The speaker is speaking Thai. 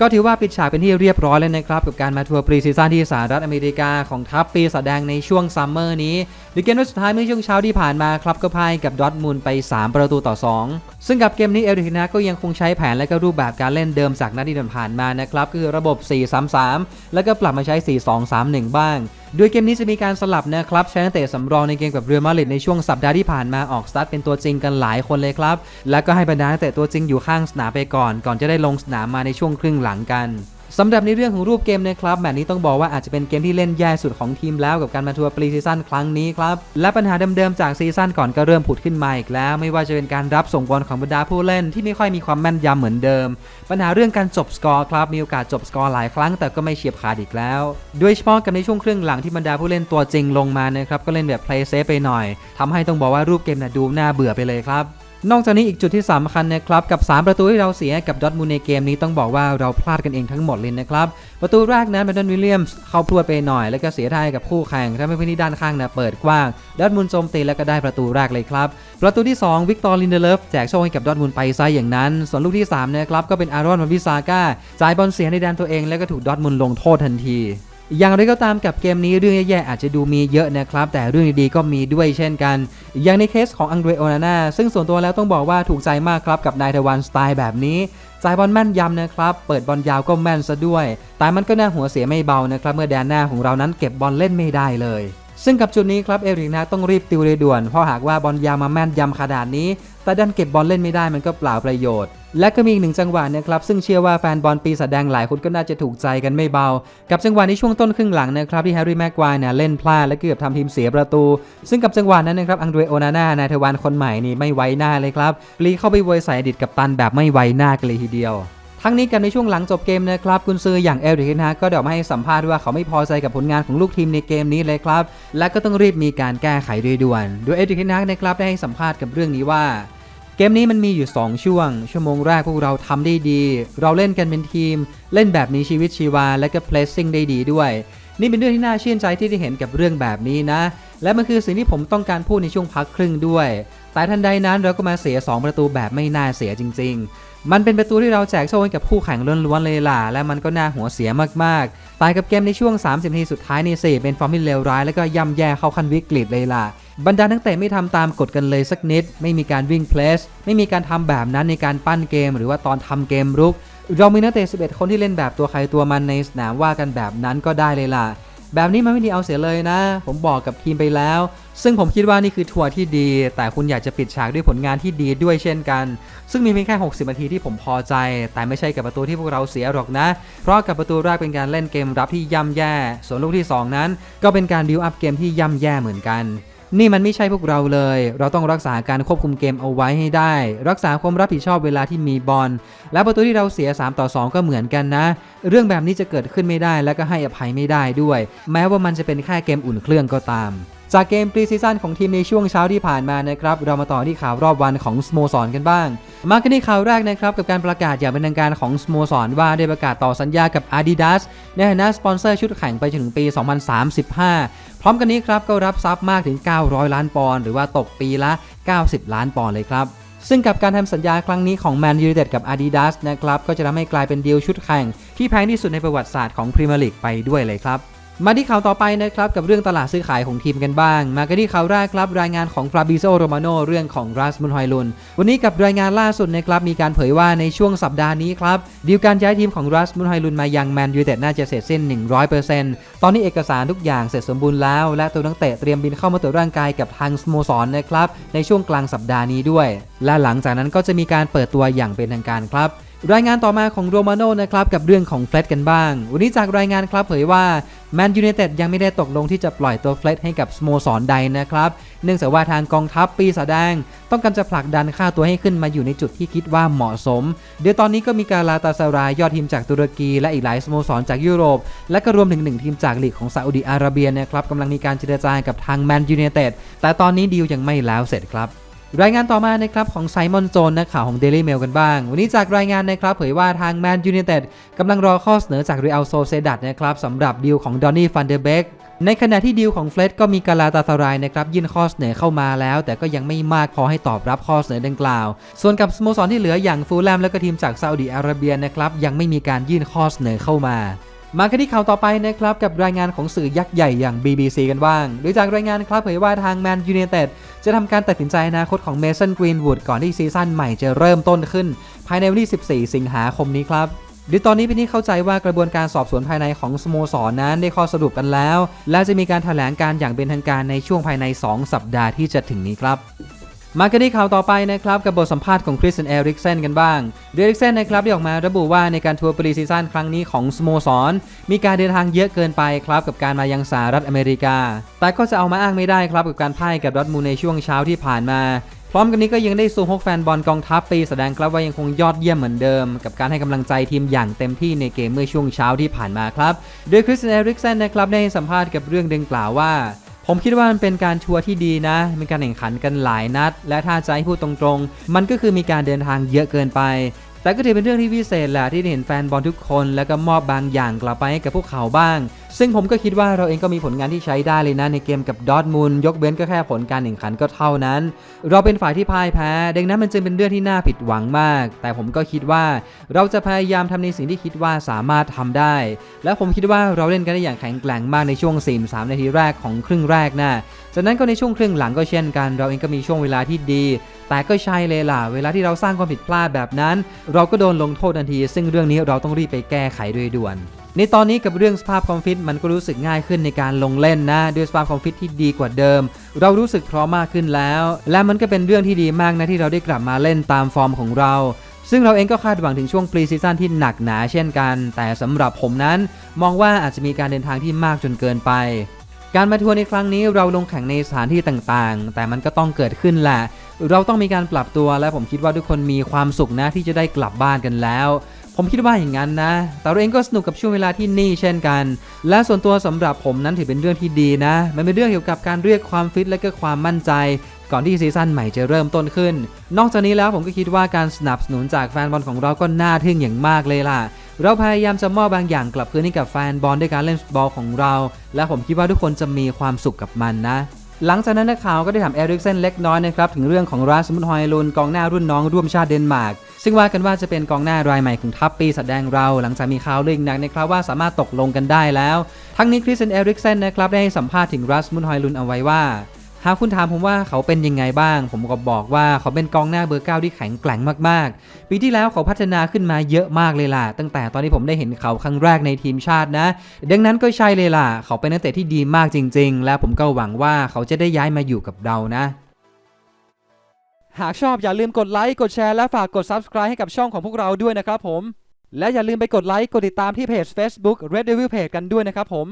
ก็ถือว่าปิดฉากเป็นที่เรียบร้อยแล้วนะครับ กับการมาทัวร์ปรีซีซั่นที่สหรัฐอเมริกาของทัพปีศาจแดงในช่วงซัมเมอร์นี้หรือเกมนัดสุดท้ายเมื่อช่วงเช้าที่ผ่านมาครับก็พ่ายกับดอทมุนด์ไป 3 ประตูต่อ 2 ซึ่งกับเกมนี้เอริกนาก็ยังคงใช้แผนและก็รูปแบบการเล่นเดิมจากนัดที่ผ่านมานะครับก็คือระบบ 4-3-3 แล้วก็ปรับมาใช้ 4-2-3-1 บ้างโดยเกมนี้จะมีการสลับนะครับใช้นักเตะสำรองในเกมกับเรือมาริดในช่วงสัปดาห์ที่ผ่านมาออกสตาร์ทเป็นตัวจริงกันหลายคนเลยครับ แล้วก็ให้บรรดานักเตะตัวจริงอยู่ข้างสนามไปก่อน ก่อนจะได้ลงสนามมาในช่วงครึ่งหลังกันสำหรับในเรื่องของรูปเกมนะครับแมตช์นี้ต้องบอกว่าอาจจะเป็นเกมที่เล่นแย่สุดของทีมแล้วกับการมาทัวร์ปรีซีซั่นครั้งนี้ครับ และปัญหาเดิมๆจากซีซั่นก่อนก็เริ่มผุดขึ้นมาอีกแล้ว ไม่ว่าจะเป็นการรับส่งบอลของบรรดาผู้เล่นที่ไม่ค่อยมีความแม่นยำเหมือนเดิม ปัญหาเรื่องการจบสกอร์ครับมีโอกาสจบสกอร์หลายครั้งแต่ก็ไม่เฉียบขาดอีกแล้ว โดยเฉพาะกับในช่วงครึ่งหลังที่บรรดาผู้เล่นตัวจริงลงมานะครับก็เล่นแบบ play safe ไปหน่อยทำให้ต้องบอกว่ารูปเกมน่ะดูน่าเบื่อไปเลยครับ นอกจากนี้อีกจุดที่สำคัญนะครับกับ 3 ประตูที่เราเสียกับดอทมูลในเกมนี้ต้องบอกว่าเราพลาดกันเองทั้งหมดเลยนะครับประตูแรกนั้นแบนดอนวิลเลียมส์เข้าพรวดไปหน่อย แล้วก็เสียได้กับคู่แข่งทำให้พื้นที่ด้านข้างนะเปิดกว้างดอทมูลโจมตีแล้วก็ได้ประตูแรกเลยครับประตูที่ 2 วิกตอร์ลินเดเลฟแจกโชคให้กับดอทมูลไปซะอย่างนั้น ส่วนลูกที่3นะครับก็เป็นอารอนวันวิซาก้าจ่ายบอลเสียในแดนตัวเองแล้วก็ถูกดอทมูลลงโทษทันที อย่างไรก็ตามกับเกมนี้เรื่องแย่ๆอาจจะดูมีเยอะนะครับ แต่เรื่องดีๆก็มีด้วยเช่นกัน อย่างในเคสของอังเดรโอนาน่าซึ่งส่วนตัวแล้วต้องบอกว่าถูกใจมากครับ กับนายทวันสไตล์แบบนี้จ่ายบอลแม่นยำนะครับ เปิดบอลยาวก็แม่นซะด้วย แต่มันก็น่าหัวเสียไม่เบานะครับ เมื่อแดนหน้าของเรานั้นเก็บบอลเล่นไม่ได้เลย ซึ่งกับจุดนี้ครับเอริกนาต้องรีบติวเลยด่วน เพราะหากว่าบอลยาวมาแม่นยำขนาดนี้ แต่ดันเก็บบอลเล่นไม่ได้มันก็เปล่าประโยชน์ และก็มีอีกหนึ่งจังหวะนะครับ ซึ่งเชื่อว่าแฟนบอลปีศาจแดงหลายคนก็น่าจะถูกใจกันไม่เบา กับจังหวะในช่วงต้นครึ่งหลังนะครับที่แฮร์รี่แม็กควายเนี่ยเล่นพลาดและเกือบทำทีมเสียประตู ซึ่งกับจังหวะนั้นนะครับอังเดรโอนาน่านายทวานคนใหม่นี่ไม่ไว้หน้าเลยครับปลีเข้าไปโวยใส่อดีตกับตันแบบไม่ไว้หน้ากันเลยทีเดียว ทั้งนี้กันในช่วงหลังจบเกมนะครับกุนซืออย่างเอลริกนะก็เดี๋ยวมาให้สัมภาษณ์ว่าเขาไม่พอใจกับผลงานของลูกทีมในเกมนี้เลยครับ และก็ต้องรีบมีการแก้ไขโดยด่วนโดยเอลริกนะนะครับได้ให้สัมภาษณ์กับเรื่องนี้ว่าเกมนี้มันมีอยู่ 2 ช่วง ชั่วโมงแรกพวกเราทำได้ดี เราเล่นกันเป็นทีม เล่นแบบมีชีวิตชีวา และก็เพลสซิ่งได้ดีด้วย นี่เป็นเรื่องที่น่าชื่นใจที่ได้เห็นกับเรื่องแบบนี้นะ และมันคือสิ่งที่ผมต้องการพูดในช่วงพักครึ่งด้วย แต่ทันใดนั้นเราก็มาเสีย 2 ประตูแบบไม่น่าเสียจริง ๆ มันเป็นประตูที่เราแจกโชคให้กับคู่แข่งล้วนๆเลยล่ะ และมันก็น่าหัวเสียมากๆตายกับเกมในช่วง 30 นาทีสุดท้ายในี่เป็นฟอร์มที่เลวร้ายและก็ย่ำแย่เข้าขั้นวิกฤตเลยล่ะ บรรดานักเตะไม่ทำตามกฎกันเลยสักนิด ไม่มีการวิ่งเพลส ไม่มีการทำแบบนั้นในการปั้นเกม หรือว่าตอนทำเกมรุก เรามีนักเตะ 11 คนที่เล่นแบบตัวใครตัวมันในสนามว่ากันแบบนั้นก็ได้เลยล่ะ แบบนี้มันไม่ดีเอาเสียเลยนะ ผมบอกกับทีมไปแล้ว ซึ่งผมคิดว่านี่คือทัวร์ที่ดี แต่คุณอยากจะปิดฉากด้วยผลงานที่ดีด้วยเช่นกัน ซึ่งมีเพียงแค่ 60 นาทีที่ผมพอใจ แต่ไม่ใช่กับประตูที่พวกเราเสียหรอกนะ เพราะกับประตูแรกเป็นการเล่นเกมรับที่ย่ำแย่ ส่วนลูกที่ 2 นั้น ก็เป็นการบิวอัพเกมที่ย่ำแย่เหมือนกัน นี่มันไม่ใช่พวกเราเลย เราต้องรักษาการควบคุมเกมเอาไว้ให้ได้ รักษาความรับผิดชอบเวลาที่มีบอล และประตูที่เราเสีย 3 ต่อ 2 ก็เหมือนกันนะ เรื่องแบบนี้จะเกิดขึ้นไม่ได้และก็ให้อภัยไม่ได้ด้วย แม้ว่ามันจะเป็นแค่เกมอุ่นเครื่องก็ตาม จากเกมปรีซีซั่นของทีมในช่วงเช้าที่ผ่านมานะครับเรามาต่อที่ข่าวรอบวันของสโมสรกันบ้าง มากันที่ข่าวแรกนะครับกับการประกาศอย่างเป็นทางการของสโมสรว่าได้ประกาศต่อสัญญากับ Adidas ในฐานะสปอนเซอร์ชุดแข่งไปจนถึงปี 2035 พร้อมกันนี้ครับก็รับทรัพย์มากถึง 900 ล้านปอนด์หรือว่าตกปีละ 90 ล้านปอนด์เลยครับซึ่งกับการทำสัญญาครั้งนี้ของแมนยู i นเต็ดกับ Adidas นะครับก็จะทำให้กลายเป็นดีลชุดแข่งที่แพงที่สุดในประวัติศาสตร์ของพรีเมียร์ลีกไปด้วยเลยครับ มาที่ข่าวต่อไปนะครับกับเรื่องตลาดซื้อขายของทีมกันบ้าง มากันที่ข่าวแรกครับรายงานของฟราบิโซโรมาโนเรื่องของรัสมุนไฮลุนวันนี้กับรายงานล่าสุดนะครับมีการเผยว่าในช่วงสัปดาห์นี้ครับดีลการย้ายทีมของรัสมุนไฮลุนมายังแมนยูเต็ดน่าจะเสร็จสิ้น 100%ตอนนี้เอกสารทุกอย่างเสร็จสมบูรณ์แล้ว และตัวนักเตะเตรียมบินเข้ามาตรวจร่างกายกับทางสโมสรนะครับในช่วงกลางสัปดาห์นี้ด้วย และหลังจากนั้นก็จะมีการเปิดตัวอย่างเป็นทางการครับ รายงานต่อมาของโรมาโน่นะครับกับเรื่องของเฟลตกันบ้าง วันนี้จากรายงานครับเผยว่าแมนยู i นเต็ดยังไม่ได้ตกลงที่จะปล่อยตัวเฟลตให้กับสโมสรใดนะครับ เนื่องจากว่าทางกองทัพปีศาจแดง ต้องการจะผลักดันค่าตัวให้ขึ้นมาอยู่ในจุดที่คิดว่าเหมาะสม เดี๋ยวตอนนี้ก็มีการลาตาซารายยอดทีมจากตุรกีและอีกหลายสโมสรจากยุโรป และก็รวมถึงหนึ่งทีมจากลีกของซาอุดิอาระเบียนะครับกำลังมีการเจรจากับทางแมนยู i นเต็ดแต่ตอนนี้ดีลยังไม่แล้วเสร็จครับ รายงานต่อมานะครับของไซมอนโจนนักข่าวของ Daily Mail กันบ้าง วันนี้จากรายงานนะครับเผยว่าทางแมนยู i นเต็ดกำลังรอข้อเสนอจาก Real Sociedad นะครับสำหรับดีลของดอนนี่ฟันเดเบกในขณะที่ดีลของเฟลดก็มีกาลาตาซารายนะครับยื่นข้อเสนอเข้ามาแล้ว แต่ก็ยังไม่มากพอให้ตอบรับข้อเสนอดังกล่าว ส่วนกับสโมสรที่เหลืออย่างฟูลแลมและก็ทีมจากซาอุดิอาระเบียนะครับยังไม่มีการยื่นข้อเสนอเข้ามา มากันที่ข่าวต่อไปนะครับกับรายงานของสื่อยักษ์ใหญ่อย่าง BBC กันบ้าง โดยจากรายงานครับเผยว่าทางแมนยู i นเต็ดจะทำการตัดสินใจอนาคตของเมสันกรีนวูดก่อนที่ซีซั่นใหม่จะเริ่มต้นขึ้น ภายในวันที่ 14 สิงหาคมนี้ครับโดยตอนนี้เป็นที่เข้าใจว่ากระบวนการสอบสวนภายในของสโมสรนนั้นได้ข้อสรุปกันแล้ว และจะมีการแถลงการอย่างเป็นทางการในช่วงภายใน 2 สัปดาห์ที่จะถึงนี้ครับ มากันที่ข่าวต่อไปนะครับกับบทสัมภาษณ์ของคริสเตนเอริกเซนกันบ้างเอริกเซนนะครับได้ออกมาระบุว่าในการทัวร์ปรีซีซั่นครั้งนี้ของสโมสร มีการเดินทางเยอะเกินไปครับกับการมายังสหรัฐอเมริกา แต่ก็จะเอามาอ้างไม่ได้ครับกับการพ่ายกับดอทมูลในช่วงเช้าที่ผ่านมาพร้อมกันนี้ก็ยังได้ซูมฮกแฟนบอลกองทัพปีแสดงครับว่ายังคงยอดเยี่ยมเหมือนเดิม กับการให้กำลังใจทีมอย่างเต็มที่ในเกมเมื่อช่วงเช้าที่ผ่านมาครับ โดยคริสเตนเอริกเซนนะครับได้ให้สัมภาษณ์กับเรื่องดังกล่าวว่า ผมคิดว่ามันเป็นการทัวร์ที่ดีนะเป็นการแข่งขันกันหลายนัด และถ้าจะให้พูดตรงๆ มันก็คือมีการเดินทางเยอะเกินไป แต่ก็ถือเป็นเรื่องที่พิเศษแหละที่ได้เห็นแฟนบอลทุกคน แล้วก็มอบบางอย่างกลับไปให้กับพวกเขาบ้าง ซึ่งผมก็คิดว่าเราเองก็มีผลงานที่ใช้ได้เลยนะในเกมกับดอทมุนยกเว้นก็แค่ผลการแข่งขันก็เท่านั้น เราเป็นฝ่ายที่พ่ายแพ้ ดังนั้นมันจึงเป็นเรื่องที่น่าผิดหวังมาก แต่ผมก็คิดว่าเราจะพยายามทำในสิ่งที่คิดว่าสามารถทำได้ และผมคิดว่าเราเล่นกันได้อย่างแข็งแกร่งมากในช่วง43นาทีแรกของครึ่งแรกนะจากนั้นก็ในช่วงครึ่งหลังก็เช่นกัน เราเองก็มีช่วงเวลาที่ดี แต่ก็ใช่เลยล่ะ เวลาที่เราสร้างความผิดพลาดแบบนั้น เราก็โดนลงโทษทันที ซึ่งเรื่องนี้เราต้องรีบไปแก้ไขโดยด่วนในตอนนี้กับเรื่องสภาพความฟิตมันก็รู้สึกง่ายขึ้นในการลงเล่นนะ ด้วยสภาพความฟิตที่ดีกว่าเดิม เรารู้สึกพร้อมมากขึ้นแล้ว และมันก็เป็นเรื่องที่ดีมากนะที่เราได้กลับมาเล่นตามฟอร์มของเรา ซึ่งเราเองก็คาดหวังถึงช่วงปรีซีซั่นที่หนักหนาเช่นกัน แต่สำหรับผมนั้น มองว่าอาจจะมีการเดินทางที่มากจนเกินไป การมาทัวร์ในครั้งนี้เราลงแข่งในสถานที่ต่างๆ แต่มันก็ต้องเกิดขึ้นแหละ เราต้องมีการปรับตัวและผมคิดว่าทุกคนมีความสุขนะที่จะได้กลับบ้านกันแล้ว ผมคิดว่าอย่างนั้นนะ แต่เราเองก็สนุกกับช่วงเวลาที่นี่เช่นกัน และส่วนตัวสำหรับผมนั้นถือเป็นเรื่องที่ดีนะ มันเป็นเรื่องเกี่ยวกับการเรียกความฟิตและก็ความมั่นใจก่อนที่ซีซั่นใหม่จะเริ่มต้นขึ้น นอกจากนี้แล้วผมก็คิดว่าการสนับสนุนจากแฟนบอลของเราก็น่าทึ่งอย่างมากเลยล่ะ เราพยายามจะมอบบางอย่างกลับคืนให้กับแฟนบอลด้วยการเล่นฟุตบอลของเรา และผมคิดว่าทุกคนจะมีความสุขกับมันนะ หลังจากนั้นนักข่าวก็ได้ถามเอริกเซนเล็กน้อยนะครับถึงเรื่องของราสมุนฮอยลุนกองหน้ารุ่นน้องร่วมชาติเดนมาร์กซึ่งว่ากันว่าจะเป็นกองหน้ารายใหม่ของทัพปีแสดงเรา หลังจากมีข่าวเรื่องหนักนะครับว่าสามารถตกลงกันได้แล้ว ทั้งนี้คริสเตนเอริกเซนนะครับได้ให้สัมภาษณ์ถึงราสมุนฮอยลุนเอาไว้ว่า หากคุณถามผมว่าเขาเป็นยังไงบ้าง ผมก็บอกว่าเขาเป็นกองหน้าเบอร์เก้าที่แข็งแกร่งมากๆ ปีที่แล้วเขาพัฒนาขึ้นมาเยอะมากเลยล่ะ ตั้งแต่ตอนที่ผมได้เห็นเขาครั้งแรกในทีมชาตินะ ดังนั้นก็ใช่เลยล่ะ เขาเป็นนักเตะที่ดีมากจริง ๆ และผมก็หวังว่าเขาจะได้ย้ายมาอยู่กับเรานะหากชอบอย่าลืมกดไลค์ กดแชร์ และฝากกด Subscribe ให้กับช่องของพวกเราด้วยนะครับผม และอย่าลืมไปกดไลค์ กดติดตามที่เพจ Facebook Red Devil Page กันด้วยนะครับผม